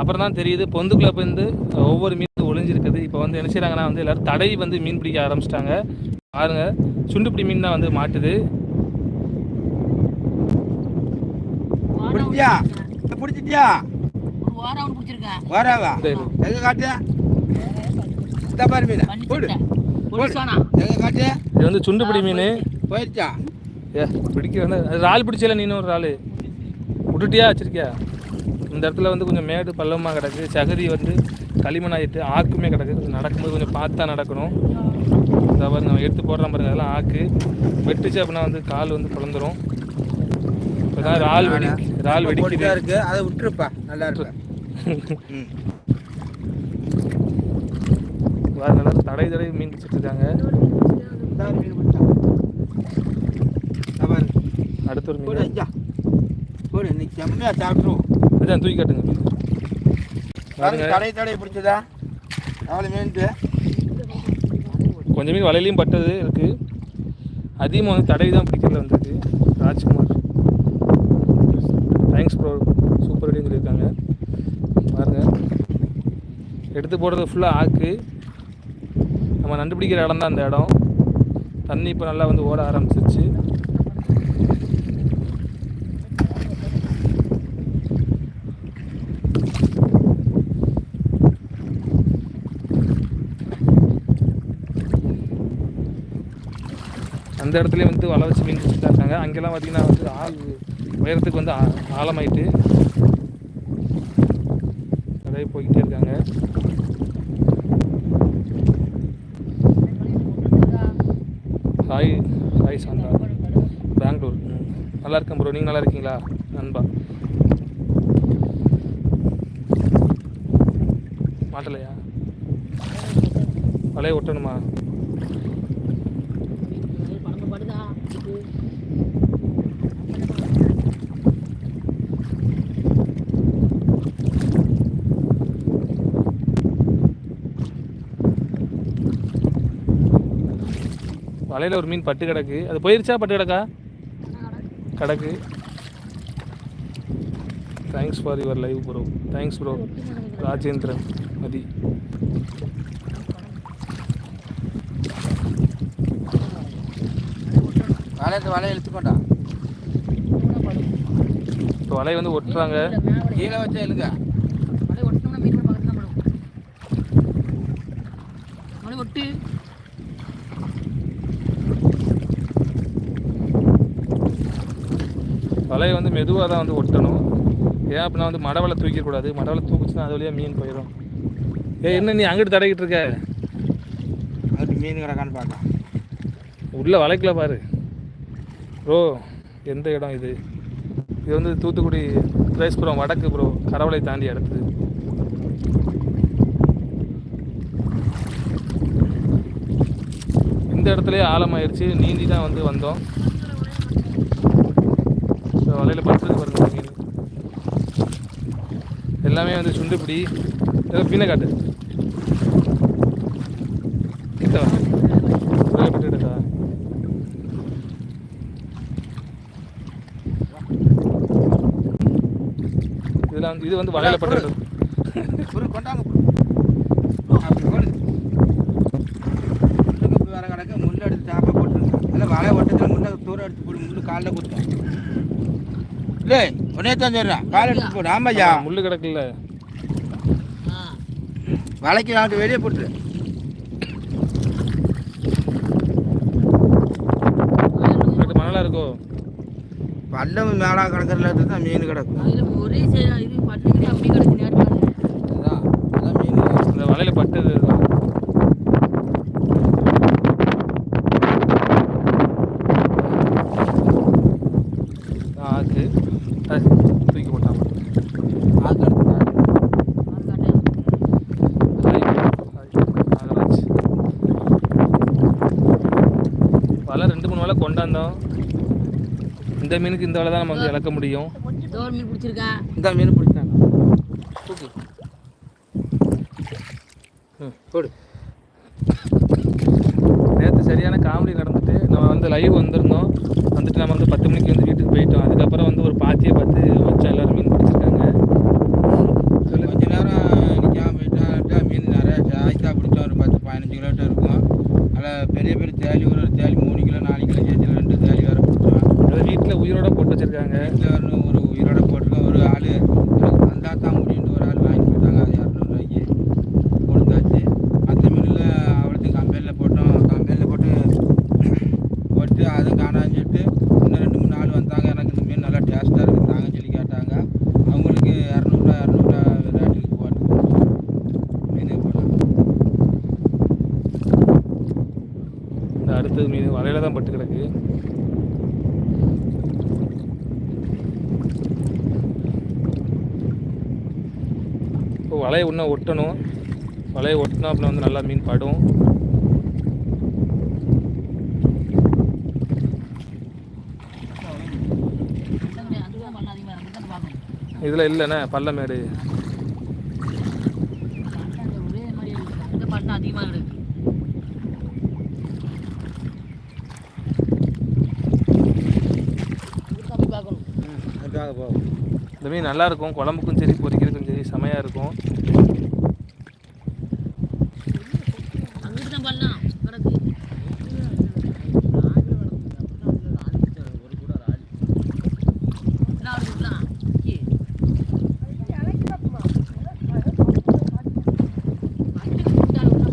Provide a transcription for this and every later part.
அப்புறம் தான் தெரியுது பொந்துக்குள்ளே வந்து ஒவ்வொரு மீன் ஒளிஞ்சிருக்குது. இப்போ வந்து என்ன செய்கிறாங்கன்னா வந்து எல்லோரும் தடை வந்து மீன் பிடிக்க ஆரம்பிச்சிட்டாங்க. பாருங்க சுண்டுப்பிடி மீன் தான் வந்து மாட்டுது. பிடிச்சியா பிடிச்சிட்டியா? வராவா. எங்க காட்டு? இந்த பாரு மீன். போடு. இது வந்து சுண்டுப்பிடி மீன். போயிடுச்சா? ஏ பிடிக்க வந்து அது இறால் பிடிச்சல நீனும் ஒரு இறால். விட்டுட்டியா வச்சிருக்கியா? இந்த இடத்துல வந்து கொஞ்சம் மேடு பள்ளமாக கிடக்கு சகதி வந்து களிமண் ஆகிட்டு ஆக்குமே கிடக்கு. கொஞ்சம் நடக்கும்போது கொஞ்சம் பார்த்து நடக்கணும். பாருங்க நம்ம எடுத்து போடுறோம் பாருங்க அதெல்லாம் ஆக்கு. வெட்டுச்சு அப்படின்னா வந்து கால் வந்து பிளந்துரும். இப்போ தான் இறால் வெடி போட்டுட்டா வெடிக்குது. இருக்கு அதை விட்டுருப்பா. நல்லா இருக்கு நல்லா தடை தடை மீன் பிடிச்சிட்டு இருக்காங்க இந்த ஒரு மீன் பிடிச்சா இந்த பாரு அடுத்த ஒரு இன்னைக்கு செம்மையா சாப்பிட்ருவோம் அதான் தூக்கி காட்டுங்க. தடை தடை பிடிச்சதா? அவ்வளோ மீன்ட்டு. கொஞ்சம் மீன் வலையிலையும் பட்டது இருக்கு. அதிகமாக வந்து தடவி தான் பிடிக்கிறதுல வந்திருக்கு. ராஜ்குமார். தேங்க்ஸ் ப்ரோ சூப்பர் ரெடின்னு சொல்லியிருக்காங்க. பாருங்க. எடுத்து போடுறது ஃபுல்லாக ஆக்கு. நம்ம நண்டு பிடிக்கிற இடம் தான் அந்த இடம். தண்ணி இப்போ நல்லா வந்து ஓட ஆரம்பிச்சிருச்சு. அந்த இடத்துல வந்து வலை வச்சு மீன் பிடிச்சிட்டு இருக்காங்க. அங்கெல்லாம் பார்த்தீங்கன்னா வந்து ஆள் உயரத்துக்கு வந்து ஆ- ஆழமாயிட்டு நிறைய போய்கிட்டே இருக்காங்க. Hi hi Shantha. பெங்களூர். நல்லா இருக்கேன் ப்ரோ நீங்கள் நல்லா இருக்கீங்களா? நண்பா. மாட்டலையா? வலையை ஒட்டணுமா? வலையில் ஒரு மீன் பட்டு கிடக்கு. அது போயிருச்சா பட்டு கிடக்கா? கிடக்கு. Thanks for your live bro thanks bro Rajendran Mathi. வலையத்து வலையை இழுத்துக்கோண்டா இப்போ வலையை வந்து ஒட்டுறாங்க. கீழே வச்சா இழுங்க. ஒட்டு. வலையை வந்து மெதுவாக தான் வந்து ஒட்டணும். ஏன் அப்படின்னா வந்து மடவலை தூக்கிடக்கூடாது மடவலை தூக்குச்சுன்னா அது வழியாக மீன் போயிடும். ஏ என்ன நீ அங்கிட்டு தடவிட்டு இருக்க? அது மீன் கிடக்கான்னு பார்க்கலாம் உள்ள வலைக்குள்ள பாரு. ப்ரோ எந்த இடம் இது? இது வந்து தூத்துக்குடி திரேஸ்புரம் வடக்கு ப்ரோ. கரவலை தாண்டி அடுத்தது. இந்த இடத்துலயே ஆழமாயிருச்சு. நீந்தி தான் வந்து வந்தோம். வலையில் படுத்துருக்கு பாருங்க மீன் எல்லாமே வந்து சுண்டுப்பிடி ஏதோ மீனை காட்டு கிட்ட. வா. வலையில பட்டு எடுக்கா இதெல்லாம் வந்து இது வந்து வலையில பட்டு ஒரு கொண்டாங்க bro. அப்படி போடு முள்ளுக்கு இப்படி வர கிடக்க முள்ளு எடுத்து சாப்பா போட்டுருங்க இல்லை வலை ஒட்டத்தில் முள்ளை தூரம் எடுத்து போடு முள்ளு காலில் குத்தும். இல்லை உடனே தான் சொல்கிறேன் கால் எடுத்து போடு ஆமாய்யா முள்ளு கிடக்குல்ல. வலைக்கு நாட்டு வெளியே கிட்ட மணலா இருக்கோ? பள்ளம் மேலா கிடக்கிறதுல தான் மீன் கிடக்கும் அதுல ஒரே இது பட்டுக்கிட்டே அப்படி கிடக்கு இந்த வலையில பட்டது இதுதான். இந்த மீனுக்கு இந்த வலை தான் நம்ம வந்து இழக்க முடியும். மீன் பிடிச்சிருக்கேன் இந்த மீன் பிடிச்சாங்க நேற்று சரியான காமெடி நடந்துட்டு நம்ம வந்து லைவ் வந்திருந்தோம். வந்துட்டு நம்ம வந்து பத்து மணிக்கு வந்து வீட்டுக்கு போயிட்டோம். அதுக்கப்புறம் வந்து ஒரு பாத்தியை பார்த்து வச்சா எல்லோரும் மீன் பிடிச்சிருக்காங்க. கொஞ்ச நேரம் நிற்காம போயிட்டா மீன் நிறையா ஜாஸ்தியாக பிடிச்சோம் ஒரு பத்து பதினஞ்சு கிலோட்ட இருக்கும். அதில் பெரிய பெரிய தேலி ஒரு தேலி மூணு கிலோ அடுத்தது மீன். வலையில தான் பட்டு கிடக்கு. இப்போ வலையை இன்னும் ஒட்டணும். வலையை ஒட்டினா அப்புறம் வந்து நல்லா மீன் படும். இதில் இல்லைண்ணே பள்ளமேடு. அதிகமாக இருக்கு இதுக்கு போய் பார்க்கணும் ம் அதுக்காக போகும் இந்த மீன் நல்லாயிருக்கும் குழம்புக்கும் சரி பொரிக்கிறதுக்கும் சரி செமையாக இருக்கும் அங்கிட்டு தான் பண்ணலாம் கிடக்கு என்ன இருக்குலாம்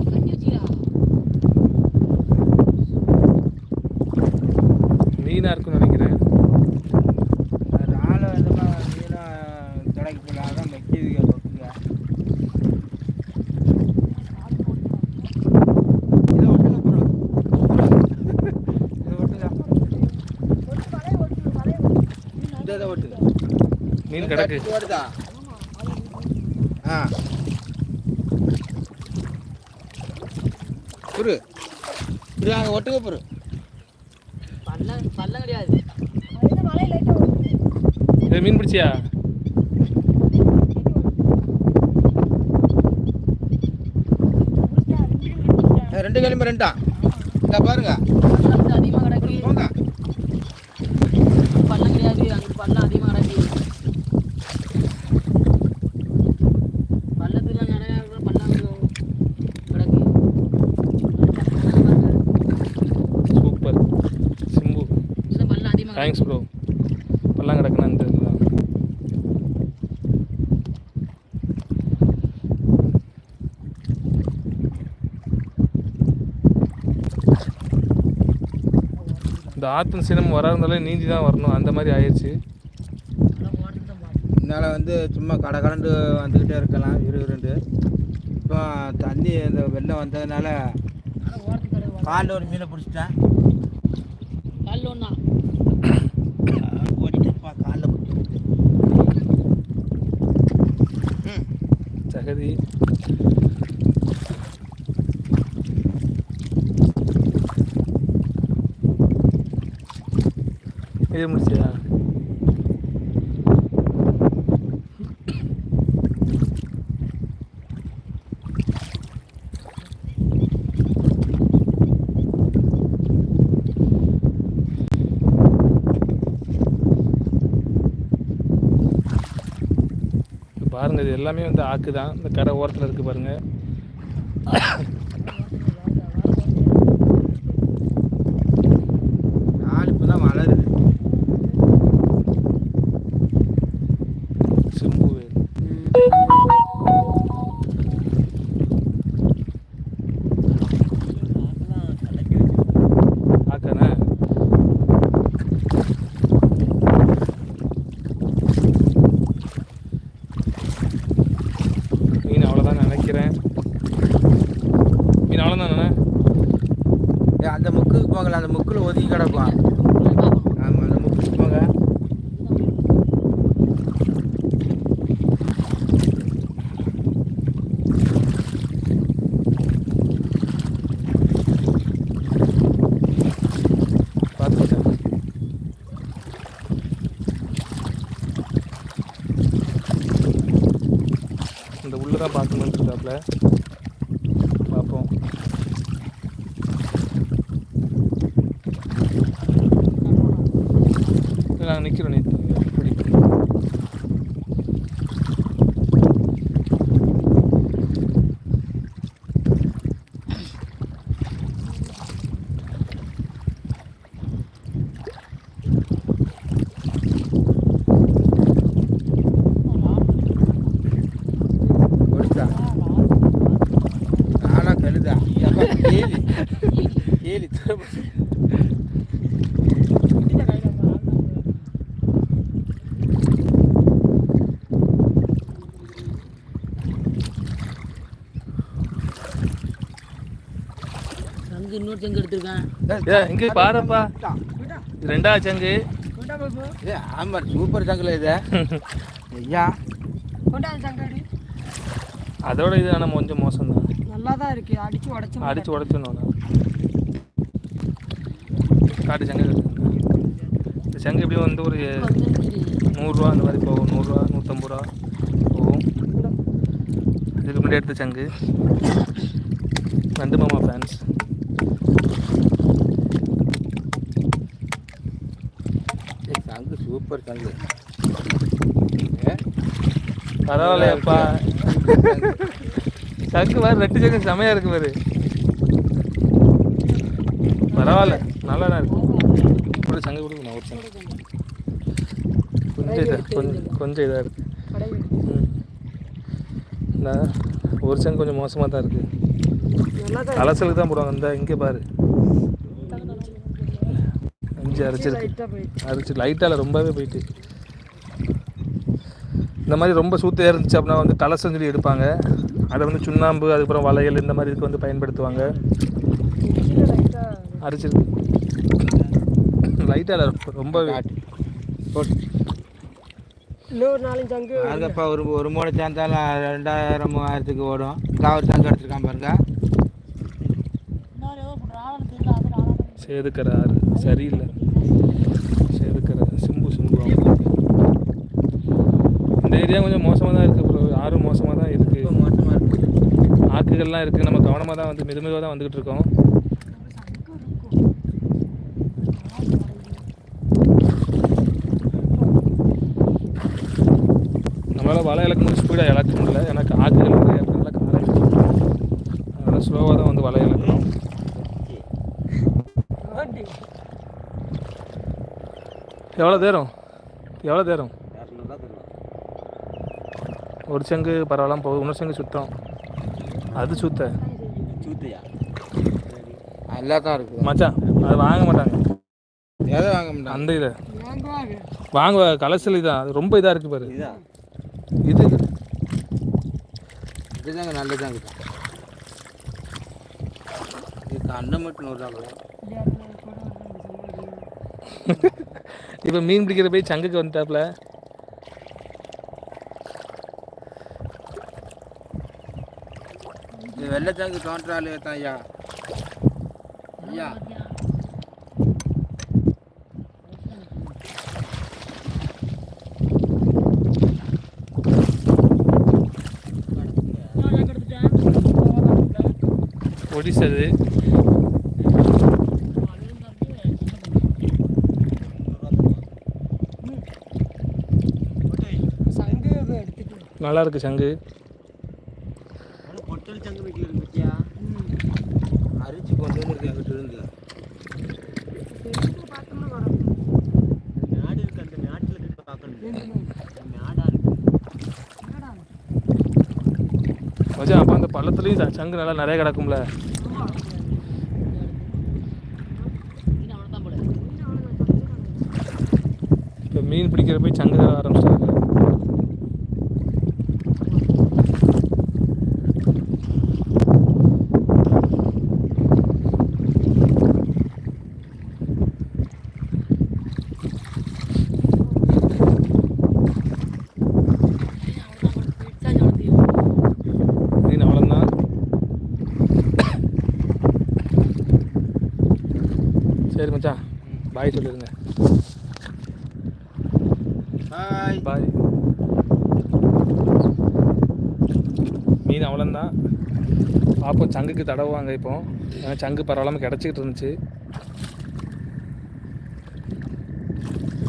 கட்டி வச்சியா மீனாக இருக்கும்னு நினைக்கிறேன் அது ஆளை வந்து மீனாக கடைக்கு போகலாம் அதான் வைக்கிதுங்க தொக்குங்க இதை ஒட்டுங்க ப்ரோ இதை ஒட்டுங்க இந்த இதை ஒட்டுங்க மீன் கிடக்கு. ஆ. புரு புரு அங்கே ஒட்டுங்க புரு பல்லம் பல்லம் கிடையாது. இது மீன் பிடிச்சியா? ரெண்டு கிளம்பி ரெண்டா? இந்த பாருங்க. பல்லம் கிடையாது அங்கிட்டு பல்லம் அதிகமாக கிடக்கு பள்ளத்துல நிறைய இருக்கிற பல்லம் கிடக்கு சூப்பர் சிம்பு இந்த பல்லம் அதிகமாக தேங்க்ஸ் ப்ரோ பல்லாம் கிடக்குன்னா இந்த இதுதான். இந்த ஆத்தன் சினம் வராதுனால நீந்தி தான் வரணும். அந்த மாதிரி ஆயிடுச்சு. இதனால் வந்து சும்மா கடை கடண்டு வந்துக்கிட்டே இருக்கலாம் இரு இருந்து இப்போ தண்ணி இந்த வெள்ளம் வந்ததுனால காலில் ஒரு மீனை பிடிச்சிட்டேன். காலில் ஒன்றா ஓடிட்டுப்பா காலில் பிடிச்சி ம் சகதி இது முடிச்சியா பாருங்கள் பாருங்க இது எல்லாமே வந்து ஆக்கு தான் இந்த கரை ஓரத்தில் இருக்குது பாருங்கள் நாலு இப்போ தான் வளருது சிம்பு ஆக்கானே மீன் அவ்வளோதான் நினைக்கிறேன் மீன் அவ்வளோதானே ஏய், அந்த முக்குக்கு போகல அந்த முக்கில் ஒதுங்கி கிடக்கும் பார்க்கணும் ஆமாம் அந்த முக்குக்கு போங்க பார்த்து பார்த்தேன் இந்த உள்ளே தான் பார்க்கணுன்னு இருக்காப்புல பார்ப்போம் இல்லை நாங்கள் நிற்கிறோம் நீ பிடி கொடுத்தா நானா கழுதா அப்பா, கேலி இன்னொரு சங்கு எடுத்திருக்கேன். இங்கே பாருப்பா. இது ரெண்டாவது சங்கு? ஏ ஆமா சூப்பர் சங்கில் இது. ஐயா. அதோட இது ஆனால் கொஞ்சம் மோசம் தான் நல்லா தான் இருக்கு அடிச்சு உடச்சு அடிச்சு உடச்சிடணும் காட்டு சங்கு. இந்த சங்கு எப்படியும் வந்து ஒரு நூறுரூவா அந்த மாதிரி போகும். நூறுரூவா நூற்றம்பது ரூபா போகும். இதுக்கு முன்னாடி எடுத்த சங்கு. நண்டு மாமா ஃபேன்ஸ் சங்கு சூப்பர் சங்கு. பரவாயில்லையப்பா. சங்கு பாரு ரெட்டு சங்கு செமையாக இருக்கு பாரு. பரவாயில்ல நல்லா தான் இருக்கு. கூட சங்கு கொடுக்கணும் ஒரு சங்கு. கொஞ்சம் இதாக கொஞ்சம் கொஞ்சம் இதாக இருக்கு. இந்த ஒரு சங்கு கொஞ்சம் மோசமாக தான் இருக்கு. நல்லா தான் அலசலுக்கு தான் போடுவாங்க இந்த இங்கே பாரு. அஞ்சு அரைச்சிருக்கு. அரைச்சி லைட்டால் ரொம்பவே போயிட்டு. இந்த மாதிரி ரொம்ப சூத்தையாக இருந்துச்சு அப்படின்னா வந்து கலசம் சொல்லி எடுப்பாங்க. அதை வந்து சுண்ணாம்பு அதுக்கப்புறம் வளையல் இந்த மாதிரி இதுக்கு வந்து பயன்படுத்துவாங்க. அரைச்சிருக்கு லைட்டாக ரொம்பவே போட்டு இன்னொரு நாலஞ்சு அங்கு அதுப்பா ஒரு ஒரு மூணை சேர்ந்தாலும் ரெண்டாயிரம் மூவாயிரத்துக்கு ஓடும். இந்த ஒரு சங்கு எடுத்துருக்கான் பாருங்க ஆறு சரியில்லை. சேதுக்கரை சிம்பு சிம்பு. அவங்க. ஏரியா கொஞ்சம் மோசமாக தான் இருக்குது ப்ரோ ஆறும் மோசமாக தான் இருக்குது மோசமாக இருக்கு. ஆக்குகள்லாம் இருக்குது நம்ம கவனமாக தான் வந்து மெதுமெதுவாக தான் வந்துக்கிட்டு இருக்கோம். நம்மளால் வலை இழக்க முடியும் ஸ்பீடாக இழக்க முடியல. எனக்கு ஆக்குகள் நிறைய இருக்கிறதுனால காலை அதனால் ஸ்லோவாக தான் வந்து வலை இழக்கணும். எவ்வளோ தேரம்? எவ்வளோ தேரம்? ஒரு சங்கு பரவாயில்லாம போகுது. இன்னொரு சங்கு சுத்தம். அது சுத்த. சூத்தையா? நல்லா தான் இருக்குது. மச்சான் அது வாங்க மாட்டாங்க. எதை வாங்க முடியும் அந்த இதை. வாங்க கலசல் இதான் அது ரொம்ப இதாக இருக்குது பாரு. இதா? இது இதுதாங்க நல்லதாங்க தான் இது கண்ணை மட்டும் விடுறாங்களே இப்போ மீன் பிடிக்கிற போய் சங்குக்கு வந்துட்டாப்புல இது வெள்ளச்சாங்கு தோன்றாலே தான் ஐயா ஐயா இன்னொரு சங்கு எடுத்துட்டேன் ஒடிசது சங்கு எடுத்துட்டு நல்லா இருக்கு சங்கு பொட்டல் சங்கு வீட்டில் இருக்கு பத்தியா அரிச்சு கொண்டு வந்துருக்கு அங்கிட்டு இருந்து பார்த்தோம்னா வரும் நாடு இருக்கு அந்த நாட்டில் இருக்கு பார்க்கணும் ரெண்டு மூணு நாடா இருக்கு என்னடா மச்சான் அப்போ அந்த பள்ளத்துலேயும் சங்கு நல்லா நிறைய கிடக்கும்ல. இப்போ மீன் பிடிக்கிற போய் சங்கு ஆரம்பிச்சிட்டாங்க மீன் அவ்வளோதான் சரி மச்சான். பாய் சொல்லிடுங்க பாய் பாய் மீன் அவ்வளோதான் பார்ப்போம் சங்குக்கு தடவுவாங்க இப்போ. ஏன்னா சங்கு பரவாயில்லாமல் கிடச்சிக்கிட்டு இருந்துச்சு.